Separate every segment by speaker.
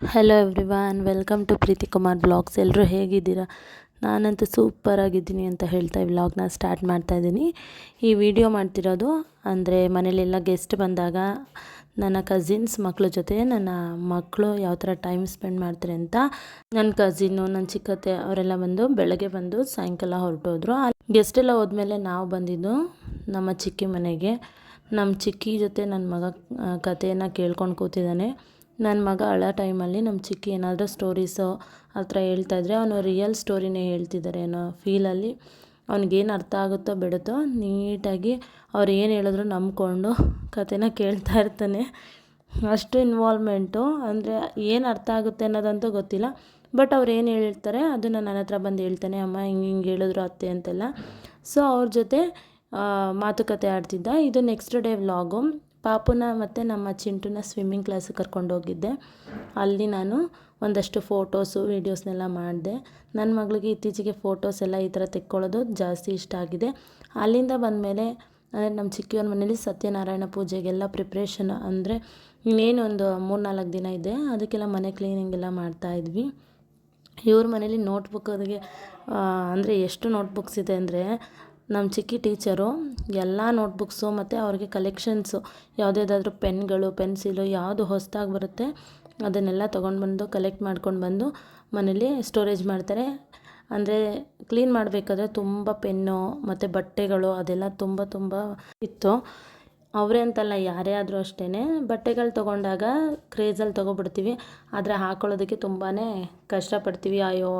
Speaker 1: Hello everyone welcome to Preethi Kumar blogs ಎಲ್ಲರೂ ಹೇಗಿದ್ದೀರಾ? ನಾನಂತೂ ಸೂಪರಾಗಿದ್ದೀನಿ ಅಂತ ಹೇಳ್ತಾ ವ್ಲಾಗ್ನ ಸ್ಟಾರ್ಟ್ ಮಾಡ್ತಾ ಇದ್ದೀನಿ. ಈ ವಿಡಿಯೋ ಮಾಡ್ತಿರೋದು ಅಂದರೆ ಮನೇಲೆಲ್ಲ ಗೆಸ್ಟ್ ಬಂದಾಗ ನನ್ನ ಕಸಿನ್ಸ್ ಮಕ್ಕಳ ಜೊತೆ ನನ್ನ ಮಕ್ಕಳು ಯಾವ ಥರ ಟೈಮ್ ಸ್ಪೆಂಡ್ ಮಾಡ್ತಾರೆ ಅಂತ ನನ್ನ ಕಸಿನ್ನು ನನ್ನ ಚಿಕ್ಕತ್ತೆ ಅವರೆಲ್ಲ ಬಂದು ಬೆಳಗ್ಗೆ ಬಂದು ಸಾಯಂಕಾಲ ಹೊರಟೋದ್ರು. ಗೆಸ್ಟ್ ಎಲ್ಲ ಹೋದ್ಮೇಲೆ ನಾವು ಬಂದಿದ್ದು ನಮ್ಮ ಚಿಕ್ಕಿ ಮನೆಗೆ. ನಮ್ಮ ಚಿಕ್ಕಿ ಜೊತೆ ನನ್ನ ಮಗ ಕಥೆಯನ್ನು ಕೇಳ್ಕೊಂಡು ಕೂತಿದ್ದಾನೆ. ನನ್ನ ಮಗ ಅಳೋ ಟೈಮಲ್ಲಿ ನಮ್ಮ ಚಿಕ್ಕಿ ಏನಾದರೂ ಸ್ಟೋರೀಸು ಆ ಥರ ಇದ್ದರೆ ಅವನು ರಿಯಲ್ ಸ್ಟೋರಿನೇ ಹೇಳ್ತಿದ್ದಾರೆ ಅನ್ನೋ ಫೀಲಲ್ಲಿ ಅವ್ನಿಗೇನು ಅರ್ಥ ಆಗುತ್ತೋ ಬಿಡುತ್ತೋ ನೀಟಾಗಿ ಅವ್ರು ಏನು ಹೇಳಿದ್ರು ನಂಬಿಕೊಂಡು ಕಥೆನ ಕೇಳ್ತಾ ಇರ್ತಾನೆ. ಅಷ್ಟು ಇನ್ವಾಲ್ವ್ಮೆಂಟು ಅಂದರೆ ಏನು ಅರ್ಥ ಆಗುತ್ತೆ ಅನ್ನೋದಂತೂ ಗೊತ್ತಿಲ್ಲ. ಬಟ್ ಅವ್ರು ಏನು ಹೇಳ್ತಾರೆ ಅದನ್ನು ನನ್ನ ಹತ್ರ ಬಂದು ಹೇಳ್ತಾನೆ, ಅಮ್ಮ, ಹಿಂಗೆ ಹಿಂಗೆ ಹೇಳಿದ್ರು ಅತ್ತೆ ಅಂತೆಲ್ಲ. ಸೊ ಅವ್ರ ಜೊತೆ ಮಾತುಕತೆ ಆಡ್ತಿದ್ದ. ಇದು ನೆಕ್ಸ್ಟ್ ಡೇ ವ್ಲಾಗು ಪಾಪುನ ಮತ್ತು ನಮ್ಮ ಚಿಂಟುನ ಸ್ವಿಮ್ಮಿಂಗ್ ಕ್ಲಾಸಿಗೆ ಕರ್ಕೊಂಡು ಹೋಗಿದ್ದೆ. ಅಲ್ಲಿ ನಾನು ಒಂದಷ್ಟು ಫೋಟೋಸು ವೀಡಿಯೋಸ್ನೆಲ್ಲ ಮಾಡಿದೆ. ನನ್ನ ಮಗಳಿಗೆ ಇತ್ತೀಚೆಗೆ ಫೋಟೋಸ್ ಎಲ್ಲ ಈ ಥರ ತೆಕ್ಕೊಳ್ಳೋದು ಜಾಸ್ತಿ ಇಷ್ಟ ಆಗಿದೆ. ಅಲ್ಲಿಂದ ಬಂದಮೇಲೆ, ಅಂದರೆ ನಮ್ಮ ಚಿಕ್ಕಿಯವ್ರ ಮನೇಲಿ ಸತ್ಯನಾರಾಯಣ ಪೂಜೆಗೆಲ್ಲ ಪ್ರಿಪ್ರೇಷನ್ ಅಂದರೆ ಇನ್ನೇನು ಒಂದು ಮೂರು ನಾಲ್ಕು ದಿನ ಇದೆ. ಅದಕ್ಕೆಲ್ಲ ಮನೆ ಕ್ಲೀನಿಂಗ್ ಎಲ್ಲ ಮಾಡ್ತಾಯಿದ್ವಿ ಇವ್ರ ಮನೇಲಿ ನೋಟ್ಬುಕ್ಕಿಗೆ ಅಂದರೆ ಎಷ್ಟು ನೋಟ್ಬುಕ್ಸ್ ಇದೆ ಅಂದರೆ ನಮ್ಮ ಚಿಕ್ಕಿ ಟೀಚರು ಎಲ್ಲ ನೋಟ್ಬುಕ್ಸು ಮತ್ತು ಅವ್ರಿಗೆ ಕಲೆಕ್ಷನ್ಸು ಯಾವುದ್ಯಾವ್ದಾದ್ರೂ ಪೆನ್ಗಳು, ಪೆನ್ಸಿಲು ಯಾವುದು ಹೊಸದಾಗಿ ಬರುತ್ತೆ ಅದನ್ನೆಲ್ಲ ತೊಗೊಂಡು ಬಂದು ಕಲೆಕ್ಟ್ ಮಾಡ್ಕೊಂಡು ಬಂದು ಮನೇಲಿ ಸ್ಟೋರೇಜ್ ಮಾಡ್ತಾರೆ. ಅಂದರೆ ಕ್ಲೀನ್ ಮಾಡಬೇಕಾದ್ರೆ ತುಂಬ ಪೆನ್ನು ಮತ್ತು ಬಟ್ಟೆಗಳು ಅದೆಲ್ಲ ತುಂಬ ತುಂಬ ಇತ್ತು. ಅವರೇ ಅಂತಲ್ಲ, ಯಾರೇ ಆದರೂ ಅಷ್ಟೇ ಬಟ್ಟೆಗಳು ತೊಗೊಂಡಾಗ ಕ್ರೇಜಲ್ಲಿ ತೊಗೊಬಿಡ್ತೀವಿ. ಆದರೆ ಹಾಕೊಳ್ಳೋದಕ್ಕೆ ತುಂಬಾ ಕಷ್ಟಪಡ್ತೀವಿ. ಅಯ್ಯೋ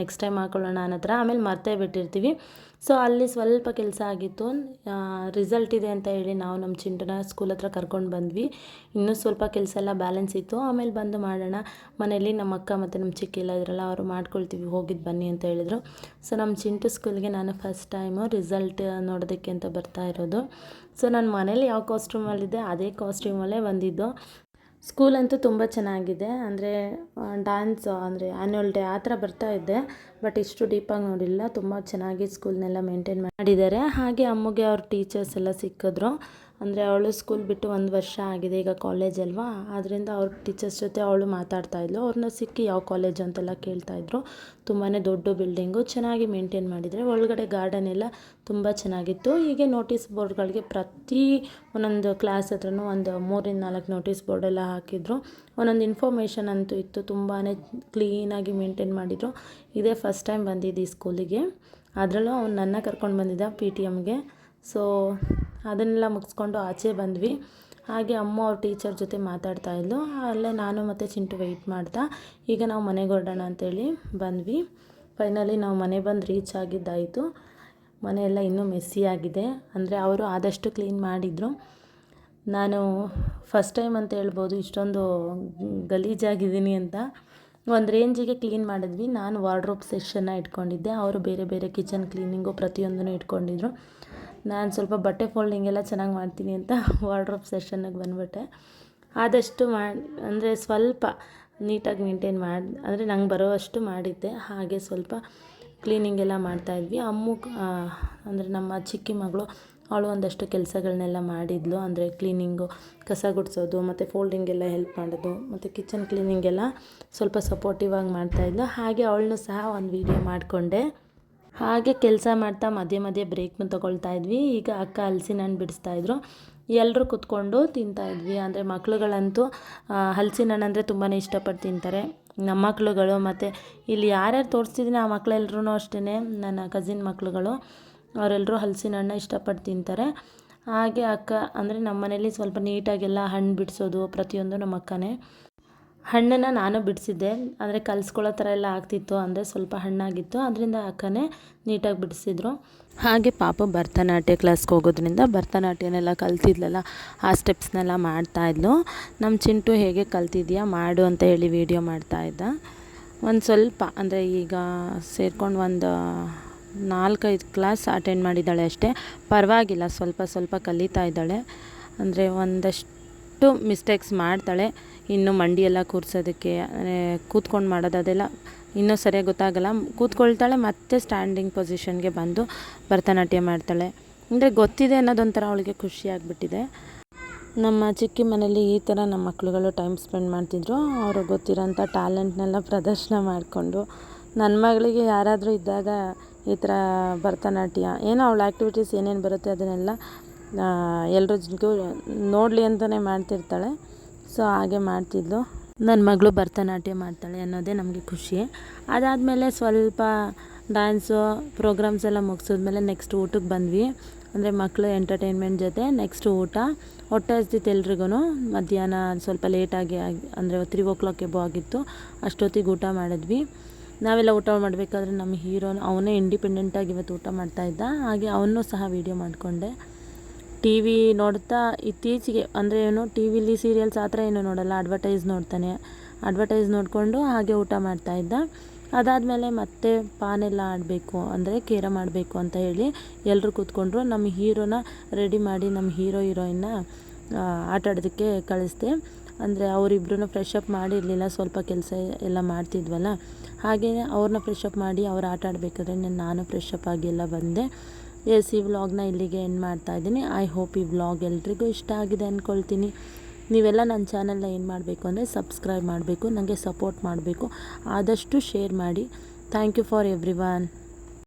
Speaker 1: ನೆಕ್ಸ್ಟ್ ಟೈಮ್ ಹಾಕೊಳ್ಳೋಣ ಅನ್ನೋ ಥರ ಆಮೇಲೆ ಮರ್ತೇ ಬಿಟ್ಟಿರ್ತೀವಿ. ಸೊ ಅಲ್ಲಿ ಸ್ವಲ್ಪ ಕೆಲಸ ಆಗಿತ್ತು. ರಿಸಲ್ಟ್ ಇದೆ ಅಂತ ಹೇಳಿ ನಾವು ನಮ್ಮ ಚಿಂಟನ ಸ್ಕೂಲ್ ಹತ್ರ ಕರ್ಕೊಂಡು ಬಂದ್ವಿ. ಇನ್ನೂ ಸ್ವಲ್ಪ ಕೆಲಸ ಎಲ್ಲ ಬ್ಯಾಲೆನ್ಸ್ ಇತ್ತು. ಆಮೇಲೆ ಬಂದು ಮಾಡೋಣ. ಮನೇಲಿ ನಮ್ಮ ಅಕ್ಕ ಮತ್ತು ನಮ್ಮ ಚಿಕ್ಕಿಲ್ಲ ಇದ್ರಲ್ಲ, ಅವರು ಮಾಡ್ಕೊಳ್ತೀವಿ. ಹೋಗಿದ್ದು ಬನ್ನಿ ಅಂತ ಹೇಳಿದರು. ಸೊ ನಮ್ಮ ಚಿಂಟು ಸ್ಕೂಲ್ಗೆ ನಾನು ಫಸ್ಟ್ ಟೈಮು ರಿಸಲ್ಟ್ ನೋಡೋದಕ್ಕೆ ಅಂತ ಬರ್ತಾ ಇರೋದು. ಸೊ ನಾನು ಮನೇಲಿ ಯಾವ ಕಾಸ್ಟ್ಯೂಮಲ್ಲಿದ್ದೆ ಅದೇ ಕಾಸ್ಟ್ಯೂಮಲ್ಲೇ ಬಂದಿದ್ದು. ಸ್ಕೂಲ್ ಅಂತೂ ತುಂಬ ಚೆನ್ನಾಗಿದೆ. ಅಂದರೆ ಡ್ಯಾನ್ಸ್ ಅಂದರೆ ಆ್ಯನ್ಯುವಲ್ ಡೇ ಆ ಥರ ಬರ್ತಾ ಇದ್ದೆ ಬಟ್ ಇಷ್ಟು ಡೀಪಾಗಿ ನೋಡಿಲ್ಲ. ತುಂಬ ಚೆನ್ನಾಗಿ ಸ್ಕೂಲ್ನೆಲ್ಲ ಮೇಂಟೈನ್ ಮಾಡಿದ್ದಾರೆ. ಹಾಗೆ ಅಮ್ಮಗೆ ಅವ್ರ ಟೀಚರ್ಸ್ ಎಲ್ಲ ಸಿಕ್ಕಿದ್ರು. ಅಂದರೆ ಅವಳು ಸ್ಕೂಲ್ ಬಿಟ್ಟು ಒಂದು ವರ್ಷ ಆಗಿದೆ ಈಗ ಕಾಲೇಜ್ ಅಲ್ವಾ? ಆದ್ದರಿಂದ ಅವ್ರ ಟೀಚರ್ಸ್ ಜೊತೆ ಅವಳು ಮಾತಾಡ್ತಾ ಇದ್ಲು. ಅವ್ರನ್ನ ಸಿಕ್ಕಿ ಯಾವ ಕಾಲೇಜ್ ಅಂತೆಲ್ಲ ಕೇಳ್ತಾಯಿದ್ರು ತುಂಬಾ ದೊಡ್ಡ ಬಿಲ್ಡಿಂಗು ಚೆನ್ನಾಗಿ ಮೇಂಟೈನ್ ಮಾಡಿದರೆ ಒಳಗಡೆ ಗಾರ್ಡನ್ ಎಲ್ಲ ತುಂಬ ಚೆನ್ನಾಗಿತ್ತು. ಹೀಗೆ ನೋಟಿಸ್ ಬೋರ್ಡ್ಗಳಿಗೆ ಪ್ರತಿ ಒಂದೊಂದು ಕ್ಲಾಸ್ ಹತ್ರನು ಒಂದು ಮೂರಿಂದ ನಾಲ್ಕು ನೋಟಿಸ್ ಬೋರ್ಡೆಲ್ಲ ಹಾಕಿದ್ರು. ಒಂದೊಂದು ಇನ್ಫಾರ್ಮೇಷನ್ ಅಂತೂ ಇತ್ತು. ತುಂಬಾ ಕ್ಲೀನಾಗಿ ಮೇಂಟೈನ್ ಮಾಡಿದರು. ಇದೇ ಫಸ್ಟ್ ಟೈಮ್ ಬಂದಿದ್ದು ಈ ಸ್ಕೂಲಿಗೆ ಅದರಲ್ಲೂ ಅವ್ನು ನನ್ನ ಕರ್ಕೊಂಡು ಬಂದಿದ್ದ ಪಿ ಟಿ ಎಮ್ಗೆ ಸೊ ಅದನ್ನೆಲ್ಲ ಮುಗಿಸ್ಕೊಂಡು ಆಚೆ ಬಂದ್ವಿ. ಹಾಗೆ ಅಮ್ಮ ಅವ್ರ ಟೀಚರ್ ಜೊತೆ ಮಾತಾಡ್ತಾ ಇದ್ಲು. ಅಲ್ಲೇ ನಾನು ಮತ್ತು ಚಿಂಟು ವೆಯ್ಟ್ ಮಾಡ್ತಾ. ಈಗ ನಾವು ಮನೆಗೆ ಹೊರಡೋಣ ಅಂತೇಳಿ ಬಂದ್ವಿ. ಫೈನಲಿ ನಾವು ಮನೆ ಬಂದು ರೀಚ್ ಆಗಿದ್ದಾಯಿತು. ಮನೆಯೆಲ್ಲ ಇನ್ನೂ ಮೆಸ್ಸಿ ಆಗಿದೆ. ಅಂದರೆ ಅವರು ಆದಷ್ಟು ಕ್ಲೀನ್ ಮಾಡಿದರು. ನಾನು ಫಸ್ಟ್ ಟೈಮ್ ಅಂತ ಹೇಳ್ಬೋದು ಇಷ್ಟೊಂದು ಗಲೀಜಾಗಿದ್ದೀನಿ ಅಂತ. ಒಂದು ರೇಂಜಿಗೆ ಕ್ಲೀನ್ ಮಾಡಿದ್ವಿ. ನಾನು ವಾರ್ಡ್ರೋಬ್ ಸೆಕ್ಷನ್ನ ಇಟ್ಕೊಂಡಿದ್ದೆ. ಅವರು ಬೇರೆ ಬೇರೆ ಕಿಚನ್ ಕ್ಲೀನಿಂಗು ಪ್ರತಿಯೊಂದನ್ನು ಇಟ್ಕೊಂಡಿದ್ರು. ನಾನು ಸ್ವಲ್ಪ ಬಟ್ಟೆ ಫೋಲ್ಡಿಂಗ್ ಎಲ್ಲ ಚೆನ್ನಾಗಿ ಮಾಡ್ತೀನಿ ಅಂತ ವಾರ್ಡ್ರೋಬ್ ಸೆಷನ್ನಿಗೆ ಬಂದುಬಿಟ್ಟೆ. ಆದಷ್ಟು ಮಾಡಿ, ಅಂದರೆ ಸ್ವಲ್ಪ ನೀಟಾಗಿ ಮೇಂಟೈನ್ ಮಾಡಿ, ಅಂದರೆ ನಂಗೆ ಬರೋವಷ್ಟು ಮಾಡಿದ್ದೆ. ಹಾಗೆ ಸ್ವಲ್ಪ ಕ್ಲೀನಿಂಗ್ ಎಲ್ಲ ಮಾಡ್ತಾಯಿದ್ವಿ ಅಮ್ಮು ಅಂದರೆ ನಮ್ಮ ಚಿಕ್ಕಿ ಮಗಳು, ಅವಳು ಒಂದಷ್ಟು ಕೆಲಸಗಳನ್ನೆಲ್ಲ ಮಾಡಿದ್ಲು. ಅಂದರೆ ಕ್ಲೀನಿಂಗು ಕಸ ಗುಡಿಸೋದು, ಮತ್ತು ಫೋಲ್ಡಿಂಗ್ ಎಲ್ಲ ಹೆಲ್ಪ್ ಮಾಡೋದು, ಮತ್ತು ಕಿಚನ್ ಕ್ಲೀನಿಂಗ್ ಎಲ್ಲ ಸ್ವಲ್ಪ ಸಪೋರ್ಟಿವ್ ಆಗಿ ಮಾಡ್ತಾಯಿದ್ಲು ಹಾಗೆ ಅವಳನ್ನೂ ಸಹ ಒಂದು ವೀಡಿಯೋ ಮಾಡಿಕೊಂಡೆ. ಹಾಗೆ ಕೆಲಸ ಮಾಡ್ತಾ ಮಧ್ಯೆ ಮಧ್ಯೆ ಬ್ರೇಕ್ನ ತೊಗೊಳ್ತಾ ಇದ್ವಿ. ಈಗ ಅಕ್ಕ ಹಲ್ಸಿನ ಹಣ್ಣು ಬಿಡಿಸ್ತಾಯಿದ್ರು ಎಲ್ಲರೂ ಕುತ್ಕೊಂಡು ತಿಂತಾಯಿದ್ವಿ ಅಂದರೆ ಮಕ್ಳುಗಳಂತೂ ಹಲ್ಸಿನ ಹಣ್ಣು ಅಂದರೆ ತುಂಬಾ ಇಷ್ಟಪಟ್ಟು ತಿಂತಾರೆ. ನಮ್ಮ ಮಕ್ಳುಗಳು ಮತ್ತು ಇಲ್ಲಿ ಯಾರ್ಯಾರು ತೋರಿಸ್ತಿದ್ದೀನಿ ಆ ಮಕ್ಕಳೆಲ್ಲರೂ ಅಷ್ಟೇ ನನ್ನ ಕಸಿನ್ ಮಕ್ಳುಗಳು ಅವರೆಲ್ಲರೂ ಹಲಸಿನ ಹಣ್ಣು ಇಷ್ಟಪಟ್ಟು ತಿಂತಾರೆ. ಹಾಗೆ ಅಕ್ಕ ಅಂದರೆ ನಮ್ಮ ಮನೇಲಿ ಸ್ವಲ್ಪ ನೀಟಾಗೆಲ್ಲ ಹಣ್ಣು ಬಿಡಿಸೋದು ಪ್ರತಿಯೊಂದು ನಮ್ಮ ಅಕ್ಕನೇ. ಹಣ್ಣನ್ನು ನಾನು ಬಿಡಿಸಿದ್ದೆ. ಅಂದರೆ ಕಲಿಸ್ಕೊಳ್ಳೋ ಥರ ಎಲ್ಲ ಆಗ್ತಿತ್ತು ಅಂದರೆ ಸ್ವಲ್ಪ ಹಣ್ಣಾಗಿತ್ತು. ಅದರಿಂದ ಅಕ್ಕನೇ ನೀಟಾಗಿ ಬಿಡಿಸಿದ್ರು. ಹಾಗೆ ಪಾಪ ಭರತನಾಟ್ಯ ಕ್ಲಾಸ್ಗೆ ಹೋಗೋದ್ರಿಂದ ಭರತನಾಟ್ಯನೆಲ್ಲ ಕಲ್ತಿದ್ಲಲ್ಲ, ಆ ಸ್ಟೆಪ್ಸ್ನೆಲ್ಲ ಮಾಡ್ತಾಯಿದ್ಲು ನಮ್ಮ ಚಿಂಟು ಹೇಗೆ ಕಲ್ತಿದ್ಯಾ ಮಾಡು ಅಂತ ಹೇಳಿ ವೀಡಿಯೋ ಮಾಡ್ತಾಯಿದ್ದ ಒಂದು ಸ್ವಲ್ಪ, ಅಂದರೆ ಈಗ ಸೇರ್ಕೊಂಡು ಒಂದು ನಾಲ್ಕೈದು ಕ್ಲಾಸ್ ಅಟೆಂಡ್ ಮಾಡಿದ್ದಾಳೆ ಅಷ್ಟೇ. ಪರವಾಗಿಲ್ಲ, ಸ್ವಲ್ಪ ಸ್ವಲ್ಪ ಕಲಿತಾ ಇದ್ದಾಳೆ. ಅಂದರೆ ಒಂದಷ್ಟು ಮಿಸ್ಟೇಕ್ಸ್ ಮಾಡ್ತಾಳೆ. ಇನ್ನು ಮಂಡಿಯೆಲ್ಲ ಕೂರ್ಸೋದಕ್ಕೆ ಕೂತ್ಕೊಂಡು ಮಾಡೋದು ಅದೆಲ್ಲ ಇನ್ನೂ ಸರಿಯಾಗಿ ಗೊತ್ತಾಗಲ್ಲ. ಕೂತ್ಕೊಳ್ತಾಳೆ, ಮತ್ತೆ ಸ್ಟ್ಯಾಂಡಿಂಗ್ ಪೊಸಿಷನ್ಗೆ ಬಂದು ಭರತನಾಟ್ಯ ಮಾಡ್ತಾಳೆ. ಅಂದರೆ ಗೊತ್ತಿದೆ ಅನ್ನೋದೊಂಥರ ಅವಳಿಗೆ ಖುಷಿಯಾಗಿಬಿಟ್ಟಿದೆ ನಮ್ಮ ಚಿಕ್ಕಿ ಮನೇಲಿ ಈ ಥರ ನಮ್ಮ ಮಕ್ಕಳುಗಳು ಟೈಮ್ ಸ್ಪೆಂಡ್ ಮಾಡ್ತಿದ್ರು. ಅವರು ಗೊತ್ತಿರೋಂಥ ಟ್ಯಾಲೆಂಟ್ನೆಲ್ಲ ಪ್ರದರ್ಶನ ಮಾಡಿಕೊಂಡು ನನ್ನ ಮಗಳಿಗೆ ಯಾರಾದರೂ ಇದ್ದಾಗ ಈ ಥರ ಭರತನಾಟ್ಯ, ಏನೋ ಅವಳ ಆ್ಯಕ್ಟಿವಿಟೀಸ್ ಏನೇನು ಬರುತ್ತೆ ಅದನ್ನೆಲ್ಲ ಎಲ್ರಿಗೂ ನೋಡಲಿ ಅಂತಲೇ ಮಾಡ್ತಿರ್ತಾಳೆ. ಸೊ, ಹಾಗೆ ಮಾಡ್ತಿದ್ಲು. ನನ್ನ ಮಗಳು ಭರತನಾಟ್ಯ ಮಾಡ್ತಾಳೆ ಅನ್ನೋದೇ ನಮಗೆ ಖುಷಿ. ಅದಾದಮೇಲೆ ಸ್ವಲ್ಪ ಡ್ಯಾನ್ಸು ಪ್ರೋಗ್ರಾಮ್ಸ್ ಎಲ್ಲ ಮುಗಿಸಿದ್ಮೇಲೆ ನೆಕ್ಸ್ಟ್ ಊಟಕ್ಕೆ ಬಂದ್ವಿ. ಅಂದರೆ ಮಕ್ಕಳು ಎಂಟರ್ಟೈನ್ಮೆಂಟ್ ಜೊತೆ ನೆಕ್ಸ್ಟ್ ಊಟ. ಹೊಟ್ಟೆ ಹಸ್ತಿತ್ತು ಎಲ್ರಿಗೂ ಮಧ್ಯಾಹ್ನ ಸ್ವಲ್ಪ ಲೇಟಾಗಿ ಆಗಿ ಅಂದರೆ ತ್ರೀ ಓ ಕ್ಲಾಕ್ ಎಬೋ ಆಗಿತ್ತು. ಅಷ್ಟೊತ್ತಿಗೆ ಊಟ ಮಾಡಿದ್ವಿ. ನಾವೆಲ್ಲ ಊಟ ಮಾಡಬೇಕಾದ್ರೆ ನಮ್ಮ ಹೀರೋನು, ಅವನೇ ಇಂಡಿಪೆಂಡೆಂಟಾಗಿ ಇವತ್ತು ಊಟ ಮಾಡ್ತಾಯಿದ್ದ ಹಾಗೆ ಅವನ್ನೂ ಸಹ ವೀಡಿಯೋ ಮಾಡಿಕೊಂಡೆ. ಟಿ ವಿ ನೋಡ್ತಾ ಇತ್ತೀಚೆಗೆ, ಅಂದರೆ ಏನು ಟಿ ವಿಲಿ ಸೀರಿಯಲ್ಸ್ ಆ ಥರ ಏನು ನೋಡಲ್ಲ ಅಡ್ವರ್ಟೈಸ್ ನೋಡ್ತಾನೆ. ಅಡ್ವರ್ಟೈಸ್ ನೋಡಿಕೊಂಡು ಹಾಗೆ ಊಟ ಮಾಡ್ತಾಯಿದ್ದ ಅದಾದಮೇಲೆ ಮತ್ತೆ ಪಾನೆಲ್ಲ ಆಡಬೇಕು, ಅಂದರೆ ಕೇರ ಮಾಡಬೇಕು ಅಂತ ಹೇಳಿ ಎಲ್ಲರೂ ಕೂತ್ಕೊಂಡ್ರು. ನಮ್ಮ ಹೀರೋನ ರೆಡಿ ಮಾಡಿ ನಮ್ಮ ಹೀರೋ ಹೀರೋಯಿನ್ನ ಆಟಾಡೋದಕ್ಕೆ ಕಳಿಸ್ದೆ. ಅಂದರೆ ಅವರಿಬ್ರು ಫ್ರೆಶ್ ಅಪ್ ಮಾಡಿರಲಿಲ್ಲ, ಸ್ವಲ್ಪ ಕೆಲಸ ಎಲ್ಲ ಮಾಡ್ತಿದ್ವಲ್ಲ. ಹಾಗೆಯೇ ಅವ್ರನ್ನ ಫ್ರೆಶ್ ಅಪ್ ಮಾಡಿ ಅವ್ರು ಆಟ ಆಡಬೇಕಾದ್ರೆ ನಾನು ಫ್ರೆಶ್ ಅಪ್ ಆಗಿ ಎಲ್ಲ ಬಂದೆ. ಎಸ್ ಈ ವ್ಲಾಗ್ನ ಇಲ್ಲಿಗೆ ಎಂಡ್ ಮಾಡ್ತಾ ಇದ್ದೀನಿ. ಐ ಹೋಪ್ ಈ ವ್ಲಾಗ್ ಎಲ್ರಿಗೂ ಇಷ್ಟ ಆಗಿದೆ ಅಂದ್ಕೊಳ್ತೀನಿ ನೀವೆಲ್ಲ ನನ್ನ ಚಾನಲ್ನ ಏನು ಮಾಡಬೇಕು ಅಂದರೆ ಸಬ್ಸ್ಕ್ರೈಬ್ ಮಾಡಬೇಕು ನನಗೆ ಸಪೋರ್ಟ್ ಮಾಡಬೇಕು. ಆದಷ್ಟು ಶೇರ್ ಮಾಡಿ. Thank you for every